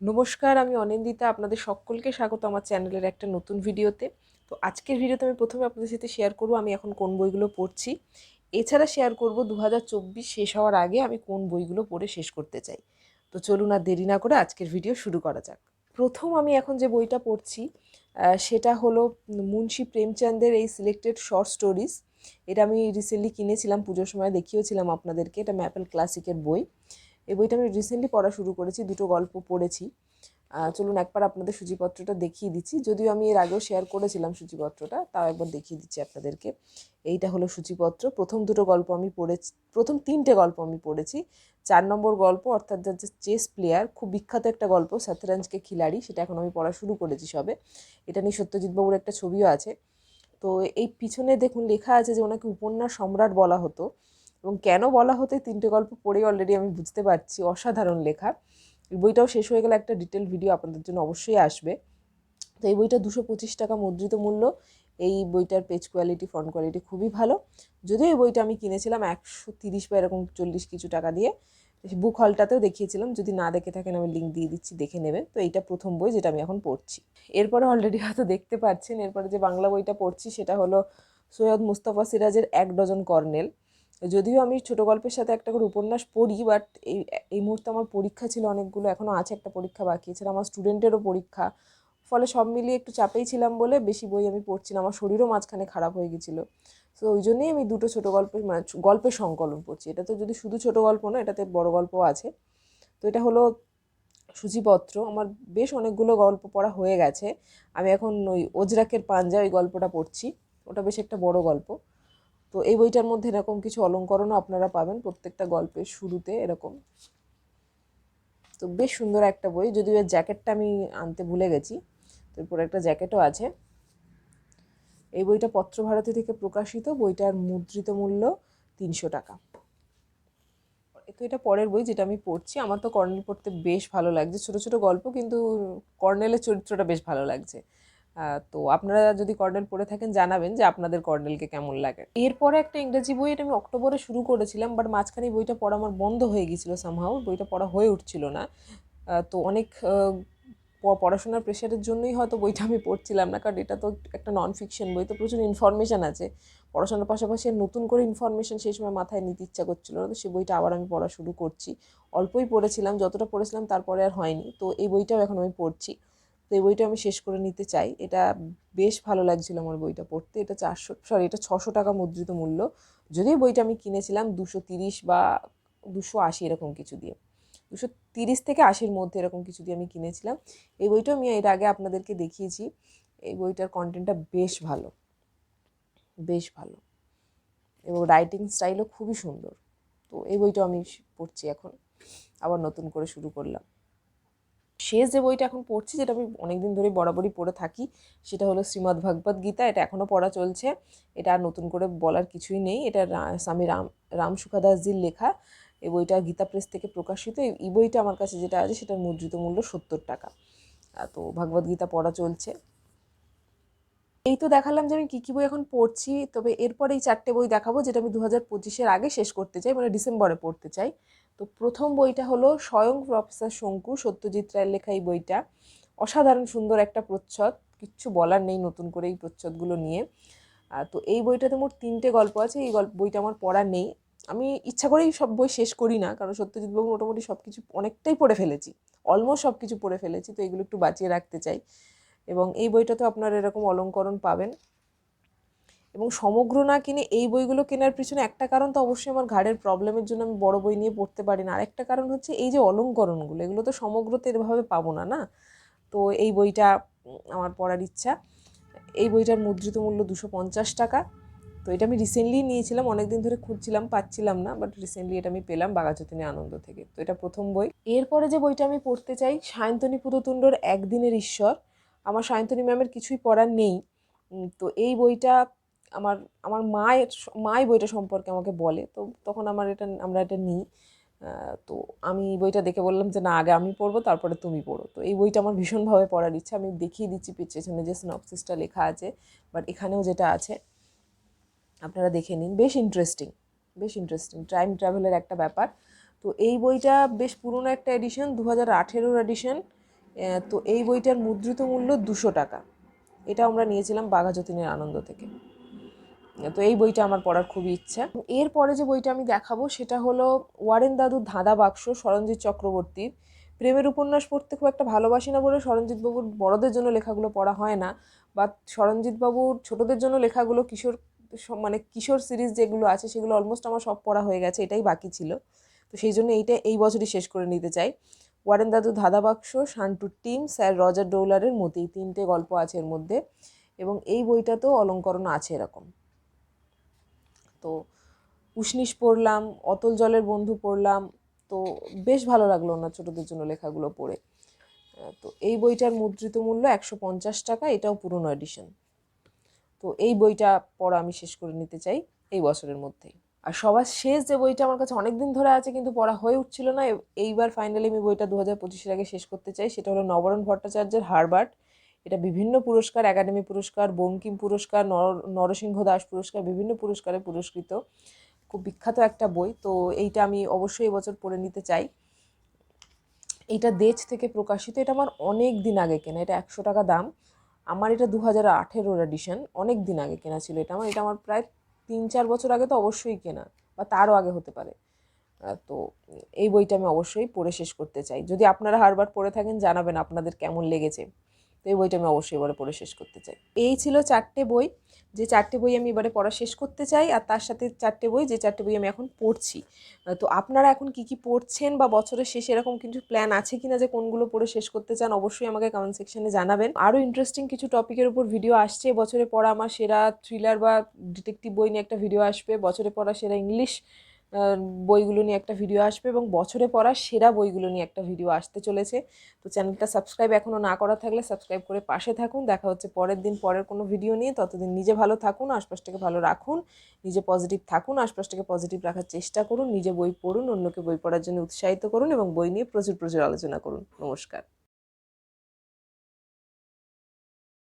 নমস্কার, আমি অনিন্দিতা। আপনাদের সকলকে স্বাগত আমার চ্যানেলের একটা নতুন ভিডিওতে। তো আজকের ভিডিওতে আমি প্রথমে আপনাদের সাথে শেয়ার করব, আমি এখন কোন বইগুলো পড়ছি। এছাড়া শেয়ার করব দু হাজার চব্বিশ শেষ হওয়ার আগে আমি কোন বইগুলো পড়ে শেষ করতে চাই। তো চলুন আর দেরি না করে আজকের ভিডিও শুরু করা যাক। প্রথম আমি এখন যে বইটা পড়ছি সেটা হলো মুন্সি প্রেমচন্দের এই সিলেক্টেড শর্ট স্টোরিজ এটা আমি রিসেন্টলি কিনেছিলাম, পুজোর সময় দেখিয়েছিলাম আপনাদেরকে। এটা ম্যাপেল ক্লাসিকের বই। এই বইটা আমি রিসেন্টলি পড়া শুরু করেছি, দুটো গল্প পড়েছি। চলুন একবার আপনাদের সূচিপত্রটা দেখিয়ে দিচ্ছি। যদিও আমি এর আগেও শেয়ার করেছিলাম সূচিপত্রটা, তাও একবার দেখিয়ে দিচ্ছি আপনাদেরকে। এইটা হলো সূচিপত্র। প্রথম দুটো গল্প আমি পড়েছি, প্রথম তিনটে গল্প আমি পড়েছি। চার নম্বর গল্প, অর্থাৎ যার যে চেস প্লেয়ার খুব বিখ্যাত একটা গল্প সাতরাঞ্জকে খিলাড়ি, সেটা এখন আমি পড়া শুরু করেছি সবে। এটা নিয়ে সত্যজিৎ বাবুর একটা ছবিও আছে। তো এই পিছনে দেখুন লেখা আছে যে ওনাকে উপন্যাস সম্রাট বলা হতো। এবং কেন বলা হতে তিনটে গল্প পড়েই অলরেডি আমি বুঝতে পারছি, অসাধারণ লেখা। এই বইটাও শেষ হয়ে গেলে একটা ডিটেল ভিডিও আপনাদের জন্য অবশ্যই আসবে। তো এই বইটা দুশো পঁচিশ টাকা মুদ্রিত মূল্য। এই বইটার পেজ কোয়ালিটি ফ্রন্ট কোয়ালিটি খুবই ভালো। যদিও এই বইটা আমি কিনেছিলাম একশো তিরিশ বা এরকম চল্লিশ কিছু টাকা দিয়ে। বুক হলটাতেও দেখিয়েছিলাম। যদি না দেখে থাকেন আমি লিঙ্ক দিয়ে দিচ্ছি, দেখে নেবেন। তো এইটা প্রথম বই যেটা আমি এখন পড়ছি। এরপরে অলরেডি হয়তো দেখতে পাচ্ছেন, এরপরে যে বাংলা বইটা পড়ছি সেটা হলো সৈয়দ মুস্তফা সিরাজের এক ডজন কর্নেল। যদিও আমি ছোট গল্পের সাথে একটা করে উপন্যাস পড়ি বাট এই এই মুহূর্তে আমার পরীক্ষা ছিল অনেকগুলো এখনও আছে একটা পরীক্ষা বাকি, এছাড়া আমার স্টুডেন্টেরও পরীক্ষা। ফলে সব মিলিয়ে একটু চাপেই ছিলাম বলে বেশি বই আমি পড়ছি না, আমার শরীরও মাঝখানে খারাপ হয়ে গেছিল। তো ওই জন্যই আমি দুটো ছোটো গল্পের মানে গল্পের সংকলন পড়ছি। এটা তো যদি শুধু ছোট গল্প না এটাতে বড় গল্পও আছে। তো এটা হলো সূচিপত্র। আমার বেশ অনেকগুলো গল্প পড়া হয়ে গেছে। আমি এখন ওই ওজরাকের পাঞ্জা, ওই গল্পটা পড়ছি। ওটা বেশ একটা বড় গল্প। তো এই বইটার মধ্যে এরকম কিছু অলঙ্করণও আপনারা পাবেন প্রত্যেকটা গল্পের শুরুতে এরকম। তো বেশ সুন্দর একটা বই, যদিও এর জ্যাকেটটা আমি আনতে ভুলে গেছি তো এরপর একটা জ্যাকেটও আছে। এই বইটা পত্রভারতী থেকে প্রকাশিত, বইটার মুদ্রিত মূল্য তিনশো টাকা। তো এটা পরের বই যেটা আমি পড়ছি, আমার তো কর্নেল পড়তে বেশ ভালো লাগছে, ছোট ছোট গল্প কিন্তু কর্নেলের চরিত্রটা বেশ ভালো লাগছে। তো আপনারা যদি কর্নেল পড়ে থাকেন, জানাবেন যে আপনাদের কর্নেলকে কেমন লাগে। এরপরে একটা ইংরেজি বই এটা আমি অক্টোবরে শুরু করেছিলাম বাট মাঝখানে বইটা পড়া আমার বন্ধ হয়ে গিয়েছিল সামহাও বইটা পড়া হয়ে উঠছিল না। তো অনেক পড়াশোনার প্রেশারের জন্যই হয়তো বইটা আমি পড়ছিলাম না, কারণ এটা তো একটা নন ফিকশন বই, তো প্রচুর ইনফরমেশান আছে। পড়াশোনার পাশাপাশি নতুন করে ইনফরমেশান সেই সময় মাথায় নিতে ইচ্ছা করছিল না, তো সেই বইটা আবার আমি পড়া শুরু করছি। অল্পই পড়েছিলাম, যতটা পড়েছিলাম তারপরে আর হয়নি, তো এই বইটাও এখন আমি পড়ছি। তো এই বইটা আমি শেষ করে নিতে চাই। এটা বেশ ভালো লাগছিল আমার বইটা পড়তে। এটা চারশো সরি এটা ছশো টাকা মুদ্রিত মূল্য। যদিও বইটা আমি কিনেছিলাম দুশো তিরিশ বা দুশো আশি এরকম কিছু দিয়ে। দুশো তিরিশ থেকে আশির মধ্যে এরকম কিছু দিয়ে আমি কিনেছিলাম। এই বইটাও আমি এর আগে আপনাদেরকে দেখিয়েছি। এই বইটার কন্টেন্টটা বেশ ভালো। বেশ ভালো। এবং রাইটিং স্টাইলও খুবই সুন্দর। তো এই বইটাও আমি পড়ছি এখন। আবার নতুন করে শুরু করলাম। শেষ যে বইটা এখন পড়ছি, যেটা আমি অনেকদিন ধরে বরাবরই পড়ে থাকি, সেটা হলো শ্রীমদ্ ভাগবত গীতা। এটা এখনও পড়া চলছে। এটা আর নতুন করে বলার কিছুই নেই। এটা স্বামী রাম রাম সুখাদাসজির লেখা। এই বইটা গীতা প্রেস থেকে প্রকাশিত। এই বইটা আমার কাছে যেটা আছে, সেটার মুদ্রিত মূল্য সত্তর টাকা। তো ভগবদ্গীতা গীতা পড়া চলছে। এই তো দেখালাম যে আমি কী কী বই এখন পড়ছি, তবে এরপরে এই চারটে বই দেখাবো যেটা আমি দু হাজার পঁচিশের আগে শেষ করতে চাই মানে ডিসেম্বরে পড়তে চাই। তো প্রথম বইটা হলো স্বয়ং প্রফেসর শঙ্কু, সত্যজিৎ রায়ের লেখা এই বইটা। অসাধারণ সুন্দর একটা প্রচ্ছদ, কিচ্ছু বলার নেই নতুন করে এই প্রচ্ছদগুলো নিয়ে। তো এই বইটাতে মোট তিনটে গল্প আছে, এই গল্প, বইটা আমার পড়া নেই। আমি ইচ্ছা করেই সব বই শেষ করি না, কারণ সত্যজিৎ বাবু মোটামুটি সব কিছু অনেকটাই পড়ে ফেলেছি, অলমোস্ট সব কিছু পড়ে ফেলেছি, তো এগুলো একটু বাঁচিয়ে রাখতে চাই। এবং এই বইটাতে আপনারা এরকম অলঙ্করণ পাবেন। এবং সমগ্র না কিনে এই বইগুলো কেনার পিছনে একটা কারণ তো অবশ্যই আমার ঘাড়ের প্রবলেমের জন্য আমি বড় বই নিয়ে পড়তে পারি না। আরেকটা কারণ হচ্ছে এই যে অলঙ্করণগুলো, এগুলো তো সমগ্রতে এভাবে পাবো না না? তো এই বইটা আমার পড়ার ইচ্ছা। এই বইটার মুদ্রিত মূল্য দুশো পঞ্চাশ টাকা। তো এটা আমি রিসেন্টলি নিয়েছিলাম অনেক দিন ধরে খুঁজছিলাম, পাচ্ছিলাম না বাট রিসেন্টলি এটা আমি পেলাম বাঘাযতীনে আনন্দ থেকে। তো এটা প্রথম বই। এরপরে যে বইটা আমি পড়তে চাই, সায়ন্তনী পুততুণ্ডর একদিনের ঈশ্বর। আমার সায়ন্তনী ম্যামের কিছুই পড়ার নেই। তো এই বইটা আমার আমার মায়ের, মাই বইটা সম্পর্কে আমাকে বলে, তো তখন আমার এটা, আমরা এটা নিই। তো আমি এই বইটা দেখে বললাম যে, না, আগে আমি পড়ব, তারপরে তুমি পড়ো। তো এই বইটা আমার ভীষণভাবে পড়ার ইচ্ছা। আমি দেখিয়ে দিচ্ছি পেছনে যে সিনপসিসটা লেখা আছে বাট এখানেও যেটা আছে, আপনারা দেখে নিন। বেশ ইন্টারেস্টিং বেশ ইন্টারেস্টিং টাইম ট্রাভেলের একটা ব্যাপার। তো এই বইটা বেশ পুরনো একটা এডিশন দু হাজার আঠেরোর এডিশন তো এই বইটার মুদ্রিত মূল্য দুশো টাকা। এটা আমরা নিয়েছিলাম বাঘা যতীনের আনন্দ থেকে। তো এই বইটা আমার পড়ার খুবই ইচ্ছা। এরপরে যে বইটা আমি দেখাবো সেটা হলো ওয়ারেন দাদুর ধাঁধা বাক্স সরঞ্জিৎ চক্রবর্তীর। প্রেমের উপন্যাস পড়তে খুব একটা ভালোবাসি না বলে সরঞ্জিৎ বাবুর বড়দের জন্য লেখাগুলো পড়া হয় না। বা সরঞ্জিৎ বাবুর ছোটদের জন্য লেখাগুলো কিশোর মানে কিশোর সিরিজ যেগুলো আছে সেগুলো অলমোস্ট আমার সব পড়া হয়ে গেছে, এটাই বাকি ছিল। তো সেই জন্য এইটা এই বছরই শেষ করে নিতে চাই। ওয়ারেন দাদু ধাঁধা বাক্স শান্টুর টিম, স্যার রজার ডৌলারের মতি, তিনটে গল্প আছে এর মধ্যে এবং এই বইটাতেও অলঙ্করণ আছে এরকম। তো উষ্ণিস পড়লাম, অতল জলের বন্ধু পড়লাম, তো বেশ ভালো লাগল ওনার ছোটোদের জন্য লেখাগুলো পড়ে। তো এই বইটার মুদ্রিত মূল্য একশো পঞ্চাশ টাকা, এটাও পুরনো এডিশন তো এই বইটা পড়া আমি শেষ করে নিতে চাই এই বছরের মধ্যেই। আর সবার শেষ যে বইটা আমার কাছে অনেক দিন ধরে আছে কিন্তু পড়া হয়ে উঠছিল না এইবার ফাইনালি আমি বইটা দু হাজার পঁচিশের আগে শেষ করতে চাই। সেটা হলো নবরণ ভট্টাচার্যের হারবার্ট। এটা বিভিন্ন পুরস্কার, একাডেমি পুরস্কার, বঙ্কিম পুরস্কার, নর নরসিংহ দাস পুরস্কার, বিভিন্ন পুরস্কারে পুরস্কৃত। খুব বিখ্যাত একটা বই, তো এইটা আমি অবশ্যই এবছর পড়ে নিতে চাই। এটা দেশ থেকে প্রকাশিত, এটা আমার অনেক দিন আগে কেনা, এটা একশো টাকা দাম। আমার এটা দু হাজার আঠেরোর এডিশন অনেক দিন আগে কেনা ছিল এটা আমার। এটা আমার প্রায় তিন চার বছর আগে তো অবশ্যই কেনা, বা তারও আগে হতে পারে। তো এই বইটা আমি অবশ্যই পড়ে শেষ করতে চাই। যদি আপনারা হারবার পড়ে থাকেন, জানাবেন আপনাদের কেমন লেগেছে। তো এই বইটা আমি অবশ্যই এবারে পড়ে শেষ করতে চাই। এই ছিল চারটে বই, যে চারটে বই আমি এবারে পড়া শেষ করতে চাই, আর তার সাথে চারটে বই, যে চারটে বই আমি এখন পড়ছি। তো আপনারা এখন কি কি পড়ছেন বা বছরের শেষে এরকম কিছু প্ল্যান আছে কিনা যে কোনগুলো পড়ে শেষ করতে চান, অবশ্যই আমাকে কমেন্ট সেকশনে জানাবেন। আরও ইন্টারেস্টিং কিছু টপিকের উপর ভিডিও আসছে, বছরে পড়া আমার সেরা থ্রিলার বা ডিটেকটিভ বই নিয়ে একটা ভিডিও আসবে, বছরে পড়া সেরা ইংলিশ বইগুলো নিয়ে একটা ভিডিও আসবে এবং বছরে পড়া সেরা বইগুলো নিয়ে একটা ভিডিও আসতে চলেছে। তো চ্যানেলটা সাবস্ক্রাইব এখনও না করা থাকলে সাবস্ক্রাইব করে পাশে থাকুন। দেখা হচ্ছে পরের দিন পরের কোনো ভিডিও নিয়ে। ততদিন নিজে ভালো থাকুন, আশপাশটাকে ভালো রাখুন, নিজে পজিটিভ থাকুন, আশপাশটাকে পজিটিভ রাখার চেষ্টা করুন, নিজে বই পড়ুন, অন্যকে বই পড়ার জন্য উৎসাহিত করুন এবং বই নিয়ে প্রচুর প্রচুর আলোচনা করুন। নমস্কার।